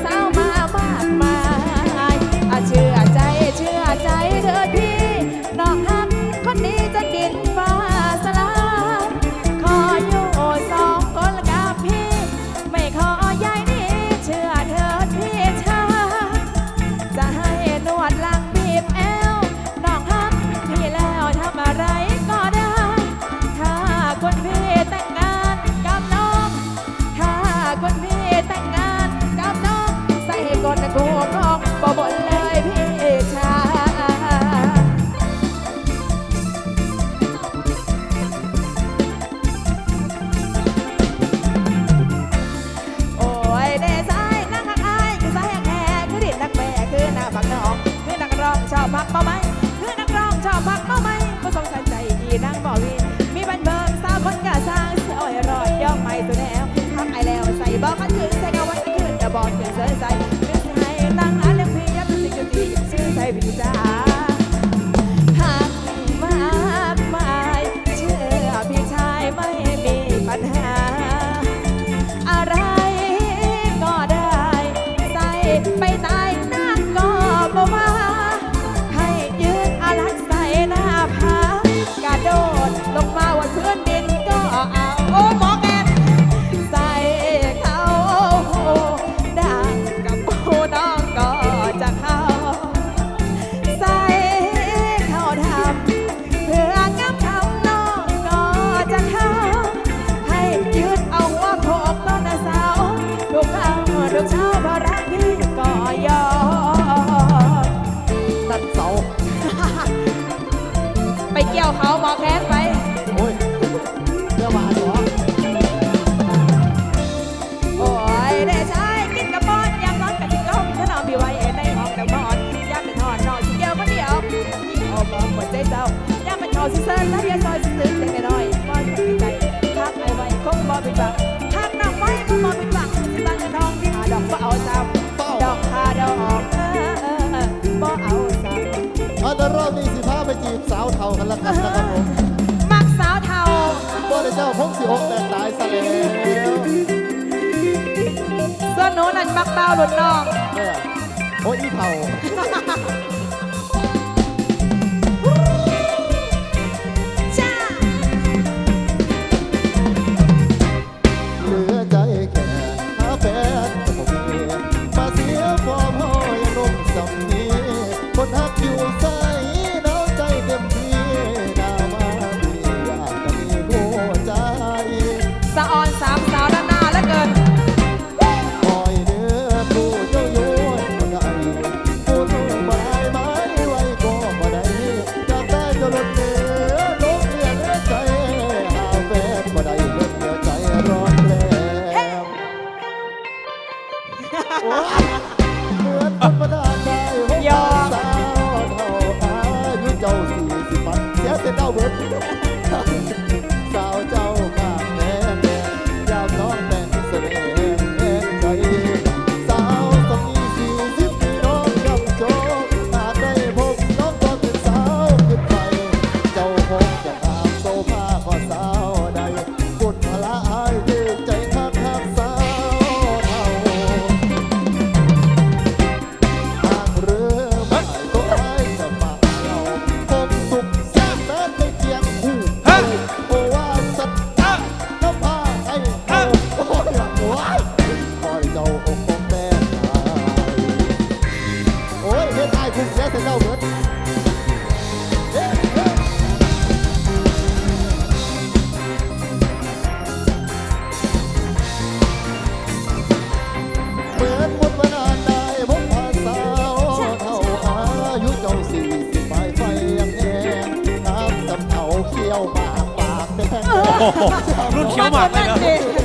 sound. เจ้าย่ามันเขาซื้อๆแล้วยายซอยซื้อๆเด็กน้อยป้อนหัวใจทักไอ้ไว้คงบ่เป็นบังทักน้ำไว้คงบ่เป็นบังสิบังกระน้องหาดอกบ่เอาเจ้าดอกหาดอกออกเออเออเออบ่เอาเจ้าเอาแต่รอบนี้สิพาไปจีบสาวเทากันละกันนะครับผมมักสาวเทาบ่ได้เจ้าคงสิอกแต่ตายซะแล้วสื้อหนูนันมักเต้าหลุดน้องโอ้ยเผา คุณเสียเจ้าเบิดเหมือนมุนได้พบพาสาเท่าอายุเจ้าสี่สิบปลไฟยังแงน้ำสำเนาเขี้ยวปากปากแรุ่นเขียวหมากเลยนะดิ